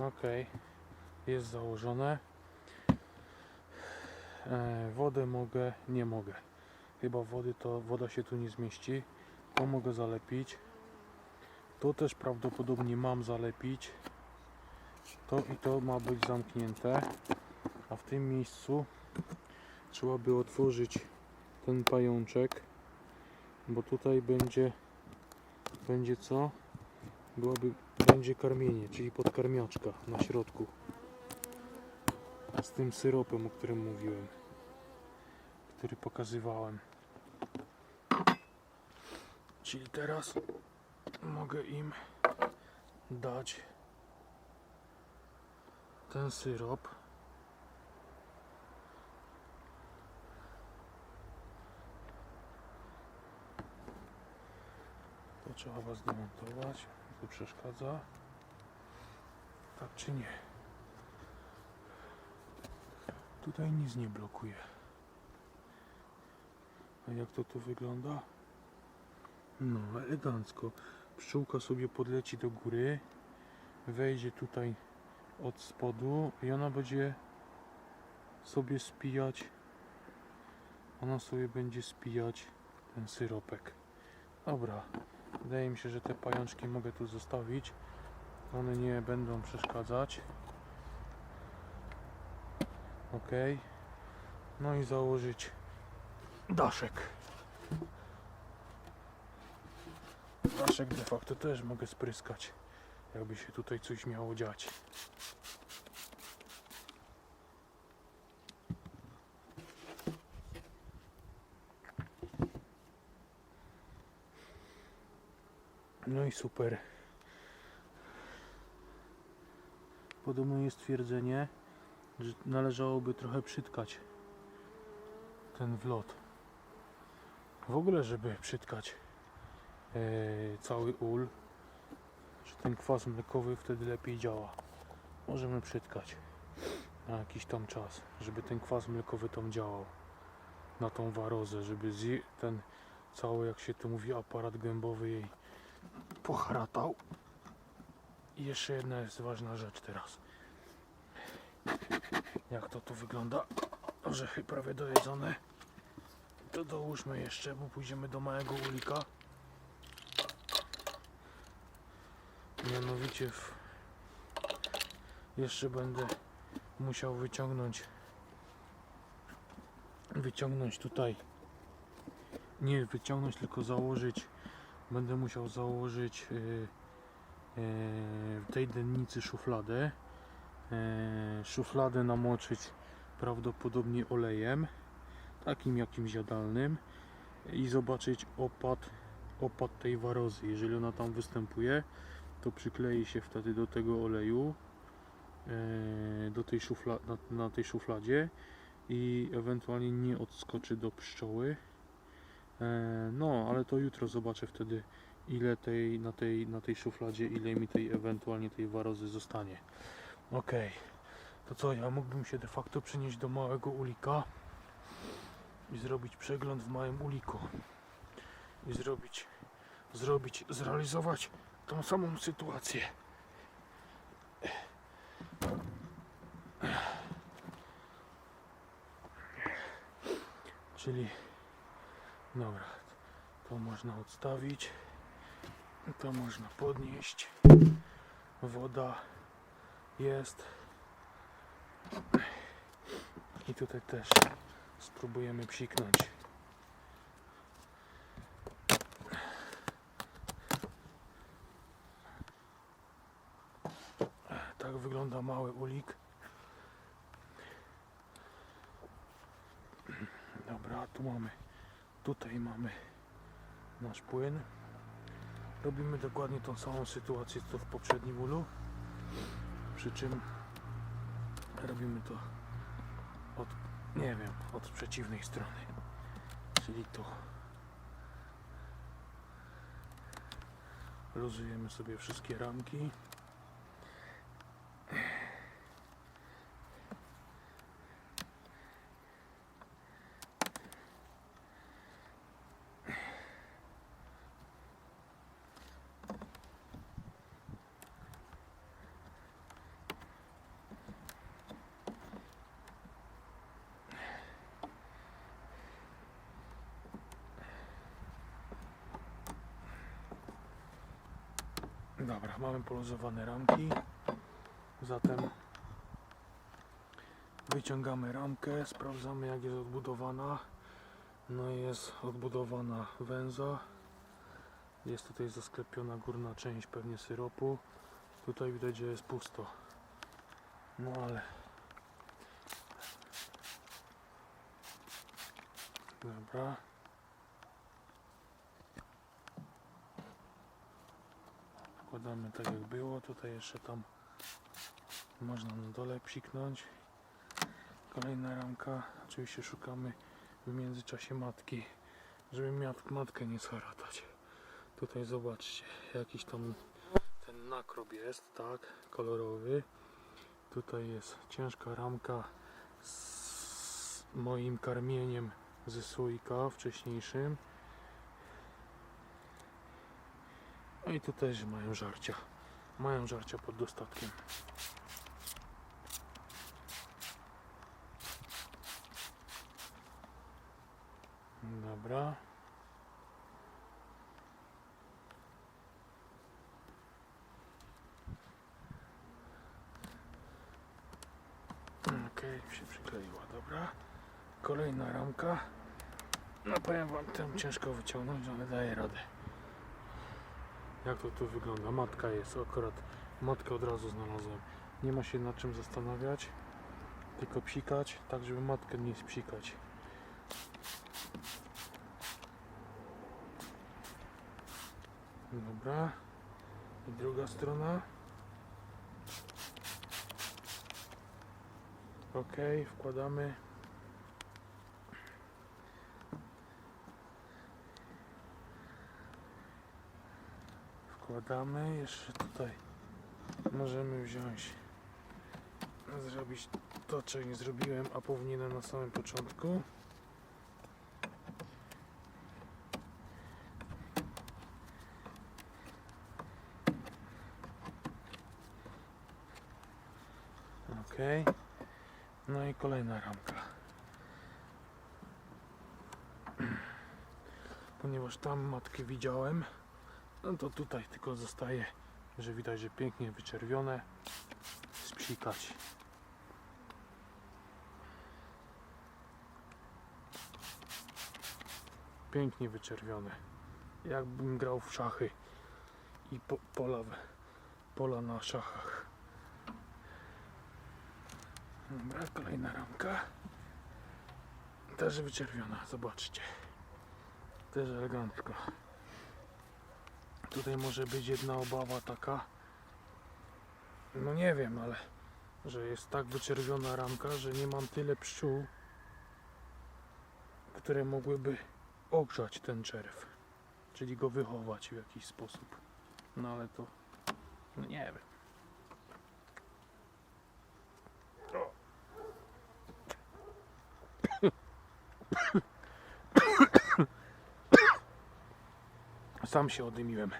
Ok, jest założone. E, wodę mogę, nie mogę. Chyba wody to woda się tu nie zmieści. To mogę zalepić. To też prawdopodobnie mam zalepić. To i to ma być zamknięte. A w tym miejscu trzeba by otworzyć ten pajączek. Bo tutaj będzie będzie co? Byłaby, będzie karmienie, czyli podkarmiaczka na środku. Z tym syropem, o którym mówiłem. Który pokazywałem. Czyli teraz mogę im dać ten syrop. To trzeba was zdemontować. To przeszkadza. Tak czy nie? Tutaj nic nie blokuje. A jak to tu wygląda? No, elegancko. Pszczółka sobie podleci do góry, wejdzie tutaj od spodu i ona będzie sobie spijać. Ona sobie będzie spijać ten syropek. Dobra, wydaje mi się, że te pajączki mogę tu zostawić. One nie będą przeszkadzać. Ok. No i założyć daszek. Daszek de facto też mogę spryskać, jakby się tutaj coś miało dziać. No i super. Podobno jest twierdzenie, że należałoby trochę przytkać ten wlot. W ogóle, żeby przytkać e, cały ul, że ten kwas mlekowy wtedy lepiej działa. Możemy przytkać na jakiś tam czas, żeby ten kwas mlekowy tam działał na tą warozę, żeby ten cały, jak się tu mówi, aparat gębowy jej pochratał. I jeszcze jedna jest ważna rzecz teraz. Jak to tu wygląda? Orzechy prawie dojedzone. To dołóżmy jeszcze, bo pójdziemy do małego ulika. Mianowicie w... jeszcze będę musiał wyciągnąć wyciągnąć tutaj nie wyciągnąć tylko założyć będę musiał założyć yy, yy, w tej dennicy szufladę. Yy, szufladę namoczyć prawdopodobnie olejem takim jakimś jadalnym i zobaczyć opad opad tej warozy jeżeli ona tam występuje to przyklei się wtedy do tego oleju do tej szufla, na, na tej szufladzie i ewentualnie nie odskoczy do pszczoły no ale to jutro zobaczę wtedy ile tej na tej na tej szufladzie ile mi tej ewentualnie tej warozy zostanie. Ok to co ja mógłbym się de facto przenieść do małego ulika i zrobić przegląd w małym uliku i zrobić zrobić zrealizować tą samą sytuację. Czyli dobra, to można odstawić, to można podnieść. Woda jest. I tutaj też spróbujemy psiknąć. Tak wygląda mały ulik. Dobra, tu mamy, tutaj mamy nasz płyn. Robimy dokładnie tą samą sytuację co w poprzednim ulu. Przy czym robimy to od, nie wiem, od przeciwnej strony. Czyli tu. Luzujemy sobie wszystkie ramki. Dobra, mamy poluzowane ramki. Zatem wyciągamy ramkę, sprawdzamy jak jest odbudowana. No i jest odbudowana węza. Jest tutaj zasklepiona górna część pewnie syropu. Tutaj widać, że jest pusto. No ale Dobra. Wkładamy tak jak było. Tutaj jeszcze tam można na dole psiknąć. Kolejna ramka. Oczywiście szukamy w międzyczasie matki, żeby matkę nie scharatać. Tutaj zobaczcie, jakiś tam ten nakrob jest, tak, kolorowy. Tutaj jest ciężka ramka z moim karmieniem ze słoika wcześniejszym. No i tu też mają żarcia. Mają żarcia pod dostatkiem. Dobra. Okej, się przykleiła, dobra. Kolejna ramka. No powiem wam, tę ciężko wyciągnąć, ale daje radę. Jak to tu wygląda? Matka jest akurat. Matkę od razu znalazłem. Nie ma się nad czym zastanawiać. Tylko psikać, tak żeby matkę nie spsikać. Dobra. I druga strona. Ok, wkładamy. Wkładamy. Jeszcze tutaj możemy wziąć, zrobić to, czego nie zrobiłem, a powinienem na samym początku. Ok. No i kolejna ramka. Ponieważ tam matkę widziałem, no to tutaj tylko zostaje, że widać, że pięknie wyczerwione, spsikać. Pięknie wyczerwione. Jakbym grał w szachy i po, pola, pola na szachach. Dobra, kolejna ramka. Też wyczerwiona, zobaczcie. Też elegancko. Tutaj może być jedna obawa taka. No nie wiem, ale że jest tak wyczerwiona ramka, że nie mam tyle pszczół, które mogłyby ogrzać ten czerw. Czyli go wychować w jakiś sposób. No ale to no nie wiem. Sam się odymiłem.